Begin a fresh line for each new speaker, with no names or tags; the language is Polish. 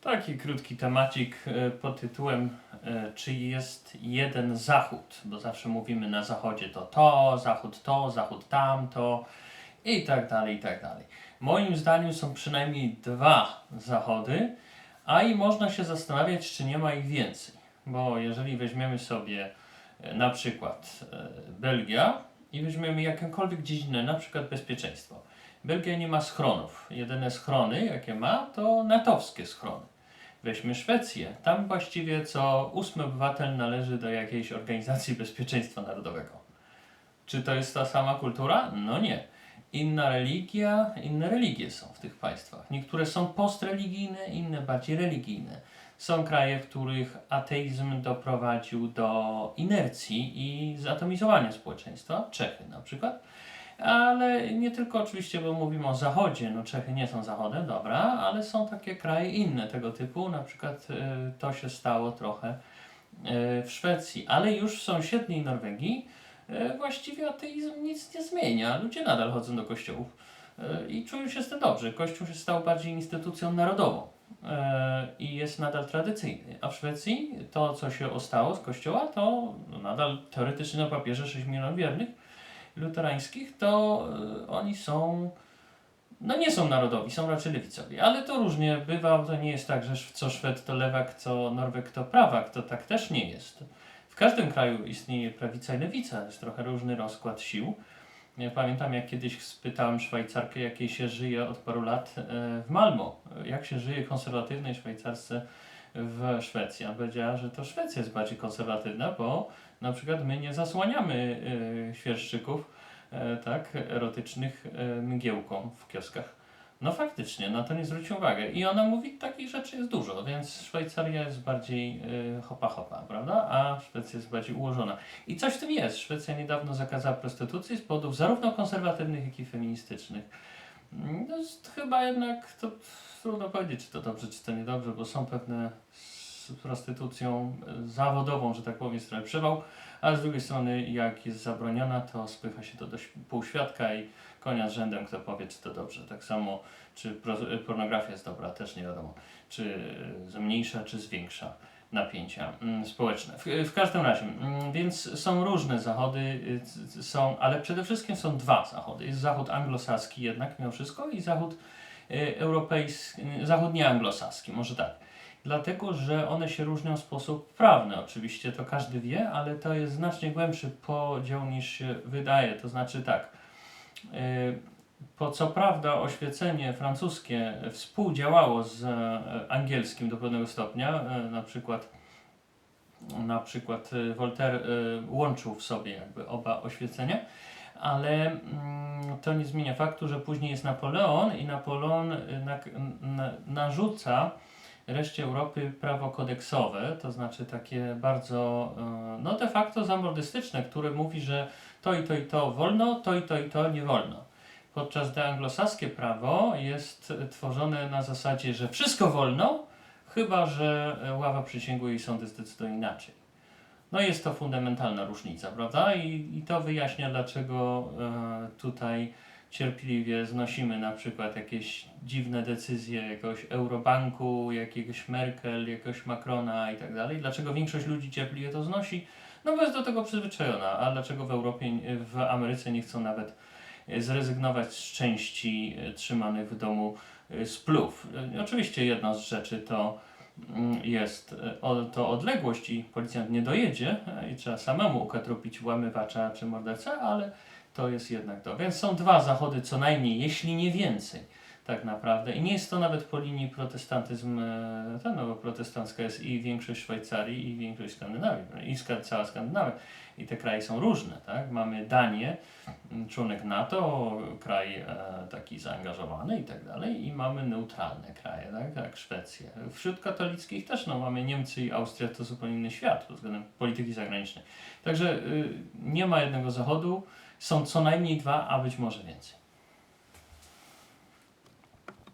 Taki krótki temacik e, pod tytułem e, Czy jest jeden zachód? Bo zawsze mówimy na zachodzie to to, zachód to, zachód tamto i tak dalej, i tak dalej. Moim zdaniem są przynajmniej dwa zachody, a i można się zastanawiać, czy nie ma ich więcej. Bo jeżeli weźmiemy sobie e, na przykład Belgia i weźmiemy jakąkolwiek dziedzinę, na przykład bezpieczeństwo. Belgia nie ma schronów. Jedyne schrony, jakie ma, to natowskie schrony. Weźmy Szwecję. Tam właściwie co ósmy obywatel należy do jakiejś organizacji bezpieczeństwa narodowego. Czy to jest ta sama kultura? No nie. Inna religia, inne religie są w tych państwach. Niektóre są postreligijne, inne bardziej religijne. Są kraje, w których ateizm doprowadził do inercji i zatomizowania społeczeństwa. Czechy na przykład. Ale nie tylko oczywiście, bo mówimy o Zachodzie, no Czechy nie są Zachodem, dobra, ale są takie kraje inne tego typu, na przykład y, to się stało trochę y, w Szwecji, ale już w sąsiedniej Norwegii y, właściwie ateizm nic nie zmienia, ludzie nadal chodzą do kościołów i czują się z tym dobrze. Kościół się stał bardziej instytucją narodową i jest nadal tradycyjny, a w Szwecji to, co się ostało z kościoła, to no, nadal teoretycznie na papierze 6 milionów wiernych, luterańskich, to y, oni są, no nie są narodowi, są raczej lewicowi, ale to różnie bywa, to nie jest tak, że co Szwed to lewak, co Norweg to prawak, to tak też nie jest. W każdym kraju istnieje prawica i lewica, jest trochę różny rozkład sił. Ja pamiętam, jak kiedyś spytałem Szwajcarkę, jak jej się żyje od paru lat e, w Malmo. Jak się żyje konserwatywnej Szwajcarce w Szwecji. A powiedziała, że to Szwecja jest bardziej konserwatywna, bo na przykład my nie zasłaniamy y, świerszczyków e, tak, erotycznych e, mgiełką w kioskach. No faktycznie, na to nie zwrócił uwagę. I ona mówi, takich rzeczy jest dużo, więc Szwajcaria jest bardziej y, hopa hopa, prawda? A Szwecja jest bardziej ułożona. I coś w tym jest. Szwecja niedawno zakazała prostytucji z powodów zarówno konserwatywnych, jak i feministycznych. No chyba jednak to trudno powiedzieć, czy to dobrze, czy to niedobrze, bo są pewne prostytucją e, zawodową, że tak powiem, przywał, a z drugiej strony jak jest zabroniona, to spycha się to do półświadka i konia z rzędem, kto powie, czy to dobrze. Tak samo, czy pornografia jest dobra, też nie wiadomo, czy zmniejsza, czy zwiększa napięcia mm, społeczne. W, w każdym razie, mm, więc są różne zachody, y, są, ale przede wszystkim są dwa zachody. Jest zachód anglosaski jednak mimo wszystko i zachód y, europejski, y, zachód nieanglosaski, może tak. Dlatego, że one się różnią w sposób prawny. Oczywiście to każdy wie, ale to jest znacznie głębszy podział niż się wydaje. To znaczy tak. y, Po co prawda oświecenie francuskie współdziałało z e, angielskim do pewnego stopnia, e, na przykład na przykład e, Voltaire łączył w sobie jakby oba oświecenia, ale mm, to nie zmienia faktu, że później jest Napoleon i Napoleon na, na, narzuca reszcie Europy prawo kodeksowe, to znaczy takie bardzo, e, no de facto zamordystyczne, które mówi, że to i to i to wolno, to i to i to nie wolno. Podczas gdy anglosaskie prawo jest tworzone na zasadzie, że wszystko wolno, chyba że ława przysięgłych i sądy zdecydują inaczej. No jest to fundamentalna różnica, prawda? I, i to wyjaśnia, dlaczego e, tutaj cierpliwie znosimy na przykład jakieś dziwne decyzje jakiegoś Eurobanku, jakiegoś Merkel, jakiegoś Macrona i tak dalej. Dlaczego większość ludzi cierpliwie to znosi? No bo jest do tego przyzwyczajona. A dlaczego w Europie, w Ameryce nie chcą nawet zrezygnować z części trzymanych w domu e, splów? E, Oczywiście jedna z rzeczy to jest e, to odległość i policjant nie dojedzie e, i trzeba samemu ukatrupić włamywacza czy mordercę, ale to jest jednak to. Więc są dwa zachody co najmniej, jeśli nie więcej tak naprawdę. I nie jest to nawet po linii protestantyzm, e, ten, no bo protestancka jest i większość Szwajcarii i większość Skandynawii, i cała Skandynawia. I te kraje są różne, tak? Mamy Danię, członek NATO, kraj taki zaangażowany i tak dalej, i mamy neutralne kraje, tak? Jak Szwecję. Wśród katolickich też, no mamy Niemcy i Austria, to zupełnie inny świat pod względem polityki zagranicznej. Także y, nie ma jednego zachodu, są co najmniej dwa, a być może więcej.